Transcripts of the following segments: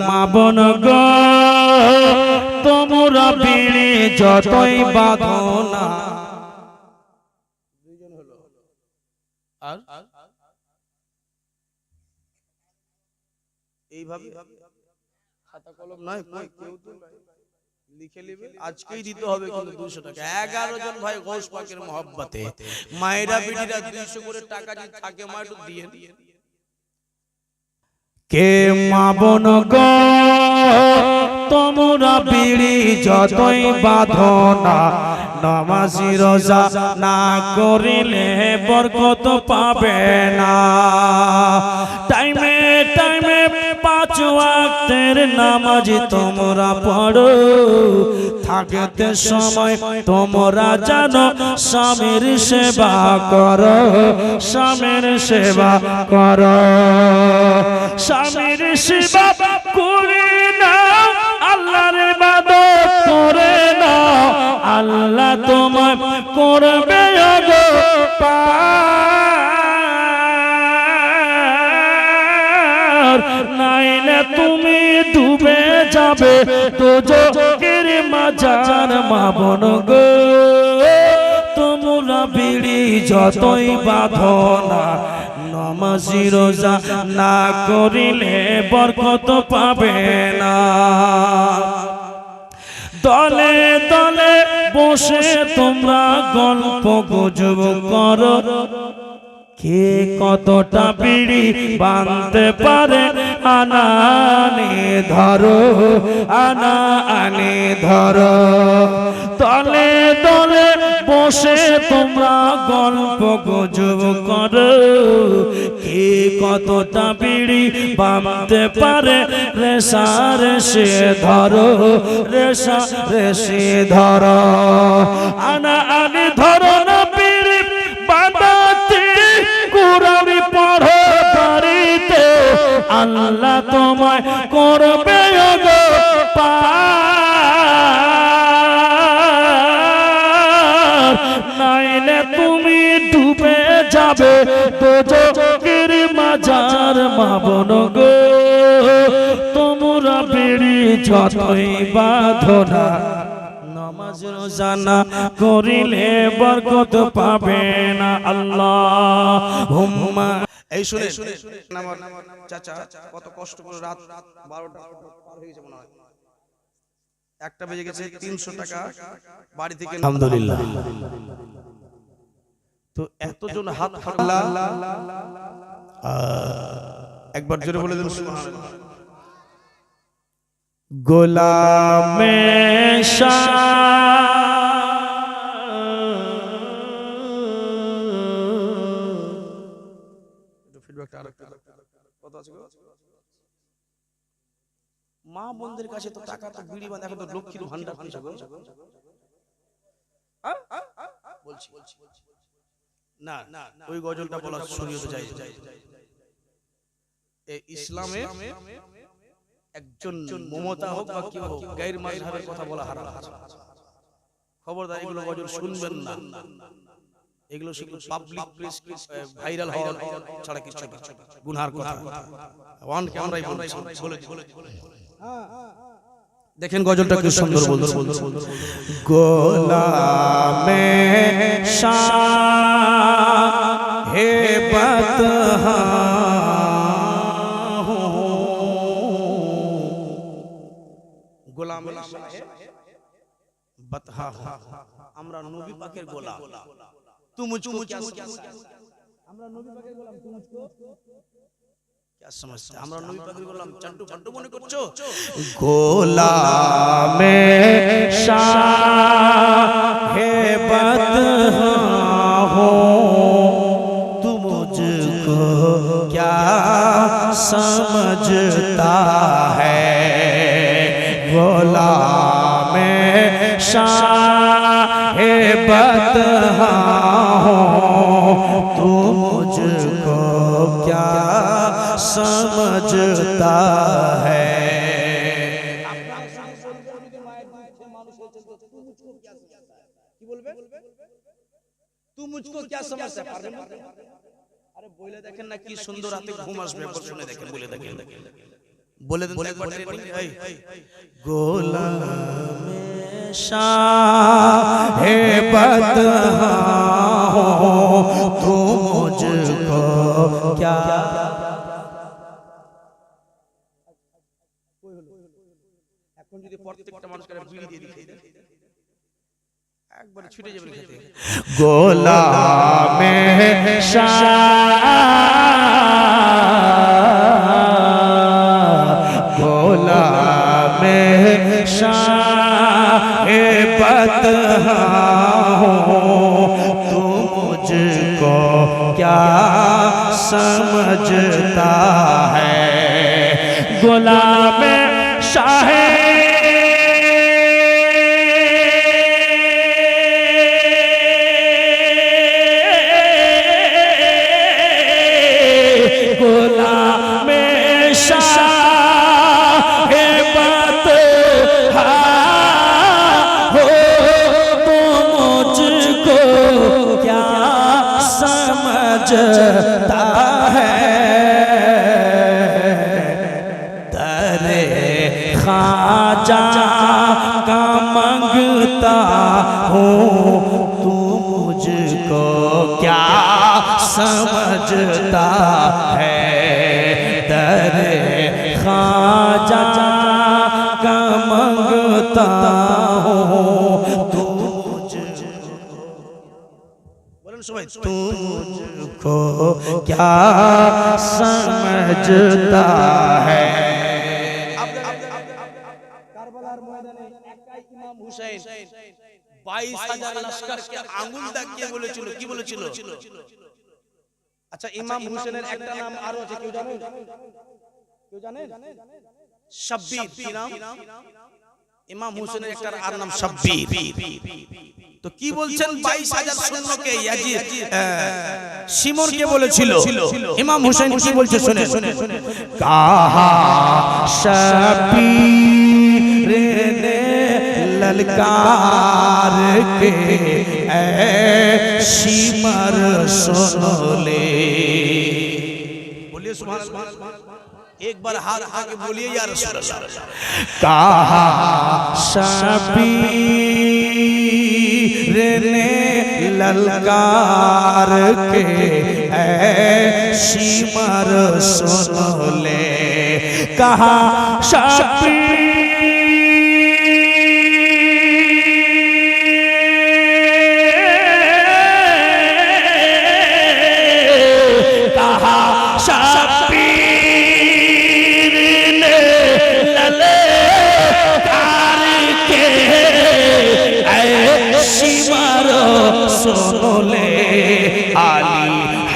মাবন তোমরা বিড়ি যতই না। আজকেই হবে এগারো জন ভাই মায়েরা, বিটিরা দুইশো করে টাকা যদি থাকে, মা একটু দিয়ে দিয়ে কে মাবন গ? তোমরা বিড়ি যতই বাধনা নমাজি রোজা না করিলে বরকত পাবে না। টাইমে ওয়াক্তের নামাজ তোমরা পড়ো। থাকতে সময় তোমরা জানো, স্বামীর সেবা করো, স্বামীর সেবা করো। স্বামীর সেবা করে না আল্লাহর ইবাদত করে না আল্লাহ তোমার করবে গো পার যাবে তো যোগের মাজার মাবন গো। তোমরা বিড়ি যতই বাঁধো না নমাজি রোজা না করিলে বরকত পাবে না। দলে দলে বসে তোমরা গল্প গুজব করো। কে কতটা বিড়ি বাঁধতে পারে আনা আনে ধরো, আনা আনে ধরো। তলে তলে বসে তোমরা গল্প গুজব করো। কে কতটা বিড়ি বাঁধতে পারে, রেশা রেশে ধরো, রেশা রেশে ধরো। আনা আনে ধরো আল্লাহ তোমায় করবে নাইলে তুমি ডুবে যাবে তো যোগের মাজার মাবন গো। তোমরা বেড়ি যতই বাঁধো না নামাজ রোজানা করিলে বরকত পাবে না আল্লাহ। হুম্মা এই শুনে শুনে আমার চাচা কত কষ্ট করে রাত বারোটা পার হয়ে গেছে মনে হয়। একটা বেজে গেছে তিনশো টাকা বাড়ি থেকে আলহামদুলিল্লাহ। তো এতজন হাত ফাটলা একবার জোরে বলে দেন। গোলামে একটু মা বোনদের কাছে তো টাকা তো বিড়ি বাঁধা, এখন তো লক্ষ্মীর ভান্ডার পেয়েছে গো। বলছি। না না, ওই গজলটা বলা শরীয়তে যাই এই ইসলামে একজন মমতা হোক বা কেউ হোক, গায়ের কথা বলা হারাম। খবরদার এগুলো গজল শুনবেন না। এগুলো সেগুলো পাবলিক প্লেস ভাইরাল ছাড়া কিছু গুনহার কথা। ওয়ান ক্যামেরাই বলেছি বলেছি। দেখেন গজলটা কি সুন্দর বলছে। গোলামে হে বত গোলাম বতহা আমরা নবী পাকের গোলাম। তুম মুঝকো क्या আমরা নবী পাকের গোলাম তুম گولا میں سا ہتھو تم کیا سمجھتا ہے گولا میں بت ہوں समझता है तू मुझको क्या समझता है পারবেন না? আরে বলে দেখেন না কি সুন্দর রাতে ঘুম আসবে একবার শুনে দেখেন বলে দেখেন বলে দেন তো একবার training, এই, গোলাম शाह बद हो तू मुझको क्या گولا میں شاہ بولا میں سشا پتہ کیا سمجھتا ہے گولا میں شاہ سجتا ہے۔ در خاجہ کا منگتا ہوں۔ تجھ کو کیا سمجھتا ہے؟ بائیس امام হুসাইন 22000 লস্কর কে بولے چلو، کی بولے چلو؟ আচ্ছা, আচ্ছা ইমাম হুসেনের একটা নাম আরও আছে কেউ জানেন? কেউ জানেন? শাব্বির কি নাম? ইমাম? হুসেনের একটা আর নাম শাব্বির। তো কি বলছেন 22000 সৈন্যকে ইয়াজিদ সিমরকে বলেছিল। ইমাম হুসেন কি বলছে শুনে কাহা শাব্বির রে ললকার কে اے شمر سنو لے بولیے سبحان اللہ۔ ایک بار ہاتھ آگے بولیے یا رسول اللہ۔ کہا شبیر نے للکار کے اے شمر سن لے کہا شبیر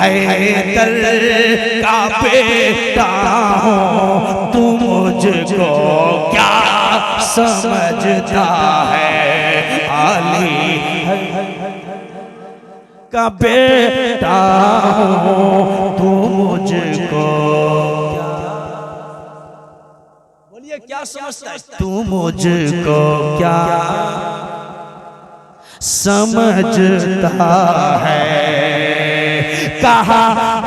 حیدر کا بیٹا ہوں، تو مجھ کو کیا؟ سمجھتا ہے علی کا بیٹا ہوں تو مجھ کو کیا سمجھتا ہے تو مجھ کو کیا؟ سمجھتا ہے कहा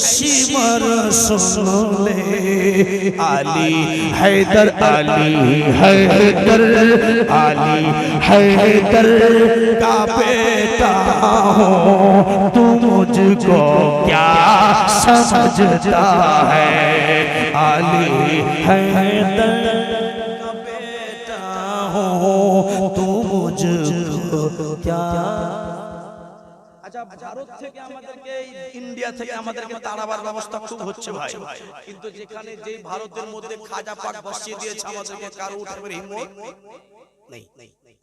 شمر سن علی حیدر علی حیدر علی حیدر کا بیٹا ہو۔ تو مجھ کو کیا سمجھتا ہے؟ علی حیدر کا بیٹا ہو۔ تو مجھ کو کیا আচ্ছা ভারত থেকে আমাদেরকে ইন্ডিয়া থেকে আমাদেরকে তাড়াবার ব্যবস্থা খুব হচ্ছে ভাই কিন্তু যেখানে যে ভারতের মধ্যে খাজা পাক বসিয়ে দিয়েছে আমাদেরকে কারো উঠাবার হিম্মত নেই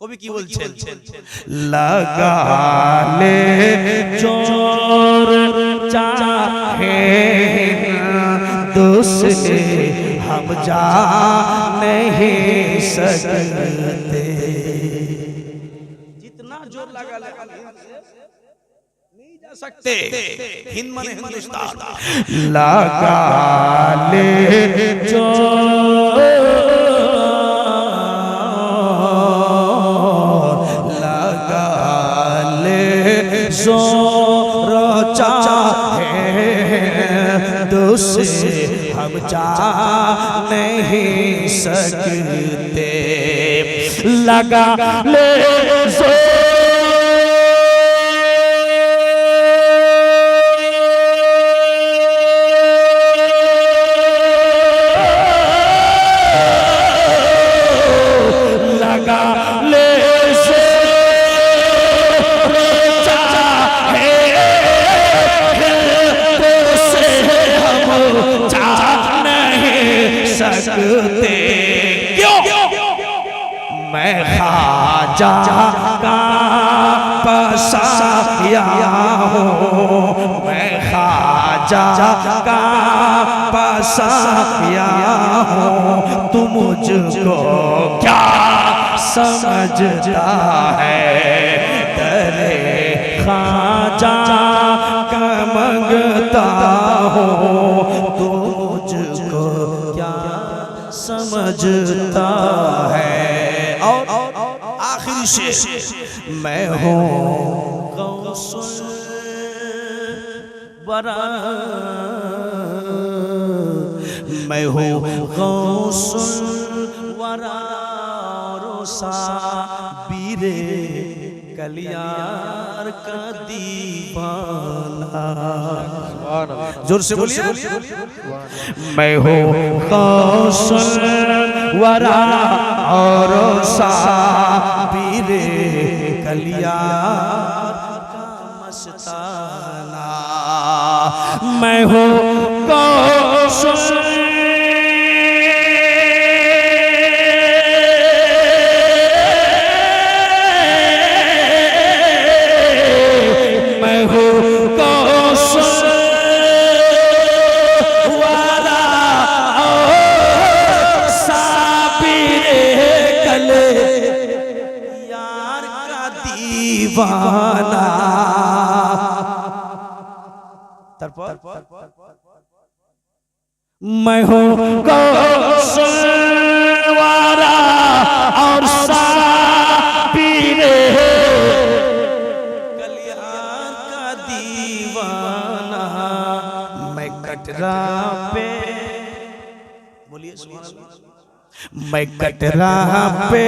কবি কি বলছেন लगा ले चोर चाहे दूसरे हम जा नहीं सकते जितना जोर نہیں جا سکتے ہندوستان۔ لگا لے جو لگا لے سو چاچا ہے، دوسرے ہم چاہ نہیں سکتے۔ لگا لے۔ جا کا پسایا ہوں میں خواجہ کا پسایا ہوں تو مجھ کو کیا سمجھتا ہے درے خواجہ کا منگتا ہو تو مجھ کو کیا سمجھتا ہے؟ سے میں ہوں غوث برا میں ہوں غوث برا روسا بیرے کلیار کا دیبانا زور سے بولیے۔ میں ہوں غوث ورا اور سا कलिया का मस्ताना मैं हूँ कौशल دیوانا۔ ترپر میں ہوں سنوارا اور سا پینے کلیان کا دیوانا۔ میں کٹرا پہ۔ بولیے سوال اللہ۔ میں کٹرا پہ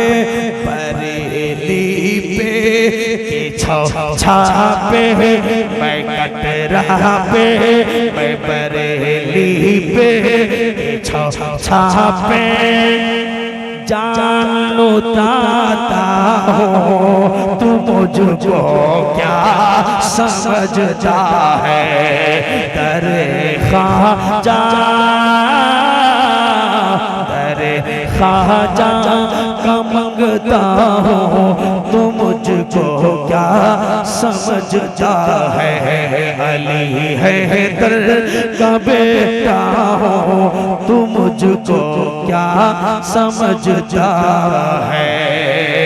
بریلی پہ چھا پہ میں کٹرا پہ میں بریلی پہ چھا پہ۔ جانو تاتا ہو تو مجھ کو کیا سمجھتا ہے؟ در خواہ جان خواجہ کا منگتا ہوں، تو مجھ کو کیا سمجھتا ہے؟ علی ہے در کا بیٹا ہوں، تو مجھ کو کیا سمجھتا ہے؟